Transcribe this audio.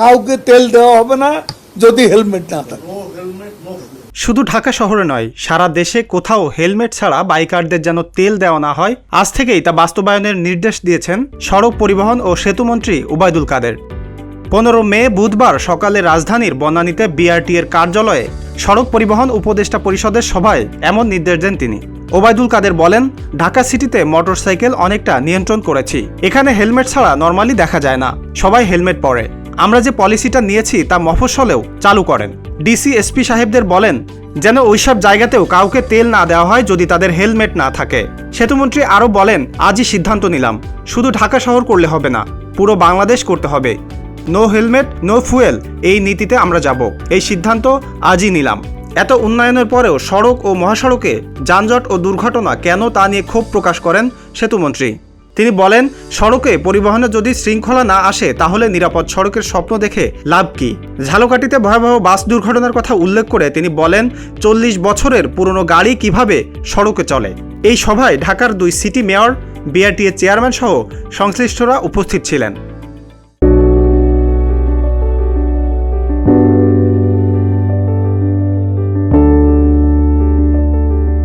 কাউকে তেল দেওয়া হবে না, যদি হেলমেট না থাকে। শুধু ঢাকা শহরে নয়, সারা দেশে কোথাও হেলমেট ছাড়া বাইকারদের যেন তেল দেওয়া না হয়, আজ থেকেই তা বাস্তবায়নের নির্দেশ দিয়েছেন সড়ক পরিবহন ও সেতুমন্ত্রী ওবায়দুল কাদের। পনেরো মে বুধবার সকালে রাজধানীর বনানীতে বিআরটি এর কার্যালয়ে সড়ক পরিবহন উপদেষ্টা পরিষদের সভায় এমন নির্দেশ দেন তিনি। ওবায়দুল কাদের বলেন, ঢাকা সিটিতে মোটরসাইকেল অনেকটা নিয়ন্ত্রণ করেছি। এখানে হেলমেট ছাড়া নর্মালি দেখা যায় না। সবাই হেলমেট পরে। আমরা যে পলিসিটা নিয়েছি তা মফস্বলেও চালু করেন। ডিসি, এসপি সাহেবদের বলেন, যেন ওইসব জায়গাতেও কাউকে তেল না দেওয়া হয় যদি তাদের হেলমেট না থাকে। সেতুমন্ত্রী আরও বলেন, আজই সিদ্ধান্ত নিলাম। শুধু ঢাকা শহর করলে হবে না, পুরো বাংলাদেশ করতে হবে। নো হেলমেট, নো ফুয়েল, এই নীতিতে আমরা যাব। এই সিদ্ধান্ত আজই নিলাম। এত উন্নয়নের পরেও সড়ক ও মহাসড়কে যানজট ও দুর্ঘটনা কেন তা নিয়ে ক্ষোভ প্রকাশ করেন সেতুমন্ত্রী। তিনি বলেন, সড়কে পরিবহনে যদি শৃঙ্খলা না আসে, তাহলে নিরাপদ সড়কের স্বপ্ন দেখে লাভ কি? ঝালকাটিতে ভয়াবহ বাস দুর্ঘটনার কথা উল্লেখ করে তিনি বলেন, চল্লিশ বছরের পুরনো গাড়ি কীভাবে সড়কে চলে? এই সভায় ঢাকার দুই সিটি মেয়র, বিআরটিএ চেয়ারম্যান সহ সংশ্লিষ্টরা উপস্থিত ছিলেন।